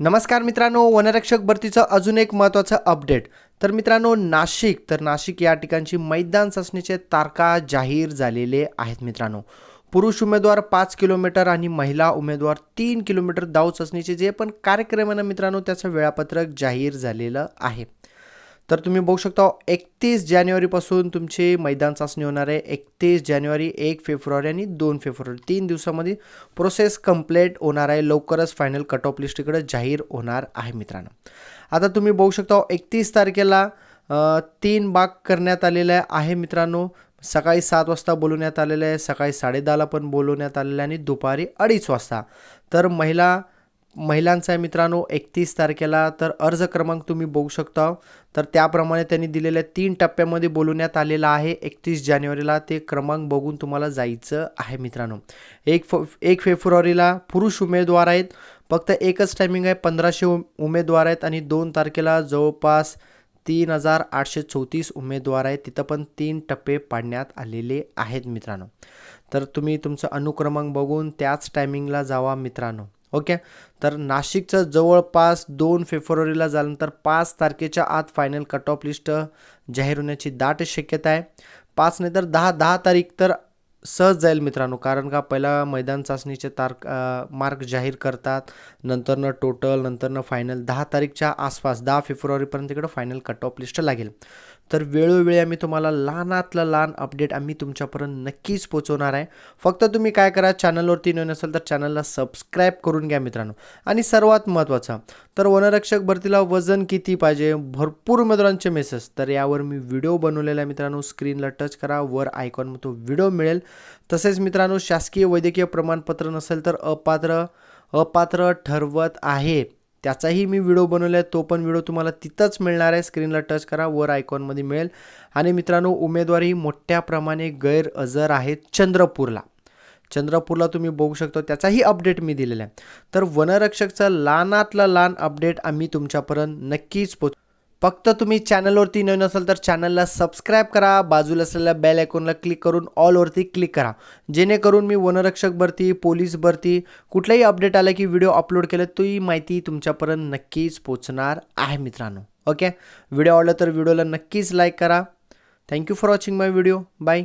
नमस्कार मित्रांनो वनरक्षक भरतीचं अजून एक महत्त्वाचं अपडेट. तर मित्रांनो नाशिक तर नाशिक या ठिकाणची मैदान चाचणीचे तारखा जाहीर झालेले आहेत मित्रांनो. पुरुष उमेदवार पाच किलोमीटर आणि महिला उमेदवार तीन किलोमीटर धाव चाचणीचे जे पण कार्यक्रम आहे ना मित्रांनो त्याचं वेळापत्रक जाहीर झालेलं आहे. तर तुम्ही बघू शकता एकतीस जानेवारीपासून तुमची मैदान चाचणी होणार आहे. एकतीस जानेवारी एक फेब्रुवारी आणि दोन फेब्रुवारी. तीन दिवसामध्ये प्रोसेस कंप्लीट होणार आहे. लवकरच फायनल कट ऑफ लिस्ट इकडे जाहीर होणार आहे मित्रांनो. आता तुम्ही बघू शकता एकतीस तारखेला तीन भाग करण्यात आलेला आहे मित्रांनो. सकाळी सात वाजता बोलवण्यात आलेलं आहे. सकाळी साडेदहाला पण बोलवण्यात आलेलं आहे आणि दुपारी अडीच वाजता. तर महिला महिलांचा आहे मित्रांनो एकतीस तारखेला तर अर्ज क्रमांक तुम्ही बघू शकता. तर त्याप्रमाणे त्यांनी दिलेल्या तीन टप्प्यामध्ये बोलवण्यात आलेला आहे. एकतीस जानेवारीला ते क्रमांक बघून तुम्हाला जायचं आहे मित्रांनो. एक फ एक फेब्रुवारीला पुरुष उमेदवार आहेत. फक्त एकच टायमिंग आहे. पंधराशे उम उमेदवार आहेत आणि दोन तारखेला जवळपास तीन हजार आठशे चौतीस उमेदवार आहेत. तिथं पण तीन टप्पे पाडण्यात आलेले आहेत मित्रांनो. तर तुम्ही तुमचं अनुक्रमांक बघून त्याच टायमिंगला जावा मित्रांनो. ओके? तर नाशिकचं जवळपास दोन फेब्रुवारीला झाल्यानंतर पाच तारखेच्या आत फायनल कट ऑफ लिस्ट जाहीर होण्याची दाट शक्यता आहे. पाच नाही तर दहा दहा तारीख तर सहज जाईल मित्रांनो कारण का पहिला मैदान चाचणीचे तारक मार्क जाहीर करतात नंतरनं टोटल नंतरनं फायनल दहा तारीखच्या आसपास दहा फेब्रुवारीपर्यंत इकडं फायनल कट ऑफ लिस्ट लागेल. तर वेळोवेळी आम्ही तुम्हाला लहानातलं लहान अपडेट आम्ही तुमच्यापर्यंत नक्कीच पोहोचवणार आहे. फक्त तुम्ही काय करा चॅनलवरती नवीन असेल तर चॅनलला सबस्क्राईब करून घ्या मित्रांनो. आणि सर्वात महत्त्वाचं तर वनरक्षक भरतीला वजन किती पाहिजे? भरपूर उमेदवारांचे मेसेज तर यावर मी व्हिडिओ बनवलेला आहे मित्रांनो. स्क्रीनला टच करा वर आयकॉन तो व्हिडिओ मिळेल. तसेच मित्रांनो शासकीय वैद्यकीय प्रमाणपत्र नसेल तर अपात्र अपात्र ठरवत आहे. त्याचाही मी व्हिडिओ बनवला आहे. तो पण व्हिडिओ तुम्हाला तिथंच मिळणार आहे. स्क्रीनला टच करा वर आयकॉनमध्ये मिळेल. आणि मित्रांनो उमेदवारी मोठ्या प्रमाणे गैरहजर आहेत चंद्रपूरला. चंद्रपूरला तुम्ही बघू शकता त्याचाही अपडेट मी दिलेला आहे. तर वनरक्षकचा लहानातला लहान अपडेट आम्ही तुमच्यापर्यंत नक्कीच पोच फक्त तुम्ही चॅनलवरती नवीन असाल तर चॅनलला सबस्क्राईब करा बाजूला असलेल्या बेल आयकॉनला क्लिक करून ऑलवरती क्लिक करा. जेणेकरून मी वनरक्षक भरती पोलीस भरती कुठलाही अपडेट आला की व्हिडिओ अपलोड केलं तोही माहिती तुमच्यापर्यंत नक्कीच पोचणार आहे मित्रांनो. ओके व्हिडिओ आवडला तर व्हिडिओला नक्कीच लाईक करा. Thank you for watching my video bye